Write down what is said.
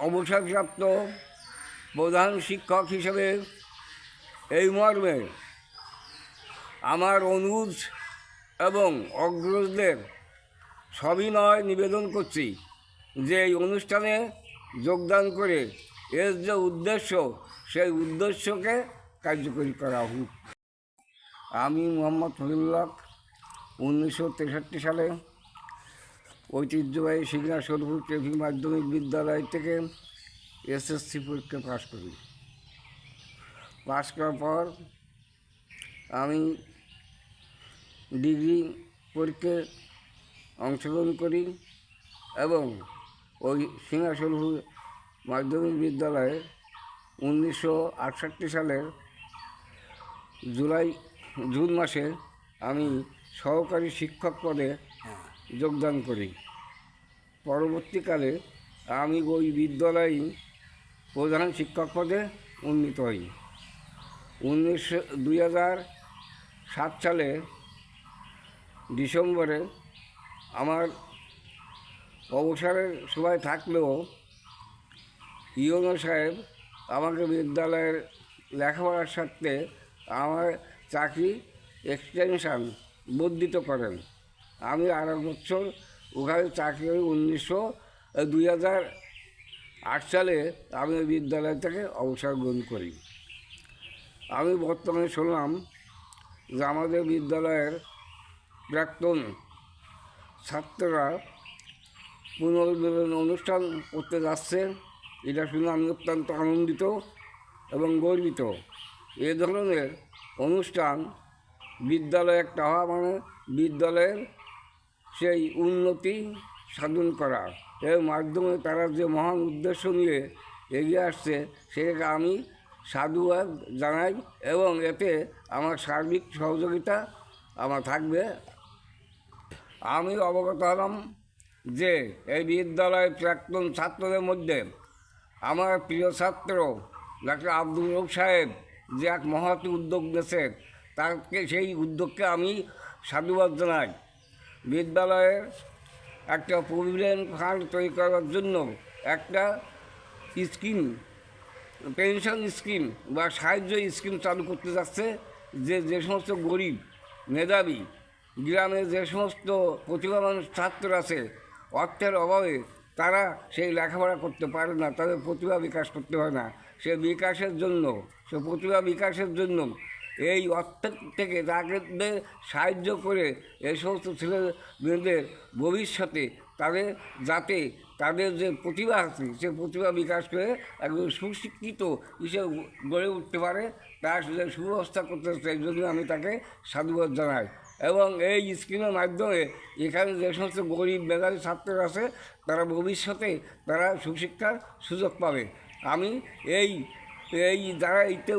অবসরপ্রাপ্ত প্রধান শিক্ষক হিসেবে এই মর্মে আমার অনুজ এবং অগ্রজদের সবিনয় নিবেদন করছি যে এই অনুষ্ঠানে যোগদান করে এর যে উদ্দেশ্য, সেই উদ্দেশ্যকে কার্যকরী করা হোক। আমি মোহাম্মদ ফজলুল্লাহ উনিশশো তেষট্টি সালে ঐতিহ্যবাহী সিগনা সরপুর ট্রেফিক মাধ্যমিক বিদ্যালয় থেকে এসএসসি পরীক্ষা পাশ করি। পাশ করার পর আমি ডিগ্রি পরীক্ষায় অংশগ্রহণ করি এবং ওই সিংহাসনপুর মাধ্যমিক বিদ্যালয়ে উনিশশো আটষট্টি সালের জুলাই, জুন মাসে আমি সহকারী শিক্ষক পদে যোগদান করি। পরবর্তীকালে আমি ওই বিদ্যালয়ে প্রধান শিক্ষক পদে উন্নীত হই। উনিশশো, দুই সাত সালে ডিসেম্বরে আমার অবসরের সময় থাকলেও ইয়নো সাহেব আমাকে বিদ্যালয়ের লেখাপড়ার সাথে আমার চাকরি এক্সটেনশান বর্ধিত করেন। আমি এক বছর ওখানে চাকরি করি উনিশশো দুই হাজার আট সালে আমি বিদ্যালয় থেকে অবসর গ্রহণ করি। আমি বর্তমানে শুনলাম যে আমাদের বিদ্যালয়ের প্রাক্তন ছাত্ররা পুনর্মিলন অনুষ্ঠান করতে যাচ্ছে। এটা শুনে আমি অত্যন্ত আনন্দিত এবং গর্বিত। এ ধরনের অনুষ্ঠান বিদ্যালয়ে একটা হওয়া মানে বিদ্যালয়ের সেই উন্নতি সাধন করা। এর মাধ্যমে তারা যে মহান উদ্দেশ্য নিয়ে এগিয়ে আসছে, সেটাকে আমি সাধুবাদ জানাই এবং এতে আমার সার্বিক সহযোগিতা আমার থাকবে। আমি অবগত হলাম যে এই বিদ্যালয়ের প্রাক্তন ছাত্রদের মধ্যে আমার প্রিয় ছাত্র ডাক্তার আব্দুল রব সাহেব যে এক মহৎ উদ্যোগ নিয়েছে, তাকে সেই উদ্যোগকে আমি সাধুবাদ জানাই। বিদ্যালয়ের একটা প্রভিডেন্ট ফান্ড তৈরি করার জন্য একটা স্কিম, পেনশন স্কিম বা সাহায্য স্কিম চালু করতে যাচ্ছে যে যে সমস্ত গরিব, মেধাবী গ্রামে যে সমস্ত প্রতিভাবান ছাত্র আছে, অর্থের অভাবে তারা সেই লেখাপড়া করতে পারে না, তাদের প্রতিভা বিকাশ করতে হয় না। সে বিকাশের জন্য, সে প্রতিভা বিকাশের জন্য এই অর্থের থেকে তাদের সাহায্য করে এই সমস্ত ছেলে মেয়েদের ভবিষ্যতে তাদের যাতে তাদের যে প্রতিভা আছে, সে প্রতিভা বিকাশ করে একজন সুশিক্ষিত হিসেবে গড়ে উঠতে পারে, তার সুব্যবস্থা করতে সেই জন্য আমি তাকে সাধুবাদ জানাই। এবং এই স্কিমের মাধ্যমে এখানে যে সমস্ত গরিব মেধাবী ছাত্র আছে, তারা ভবিষ্যতে তারা সুশিক্ষার সুযোগ পাবে। আমি এই এই যারা এইতে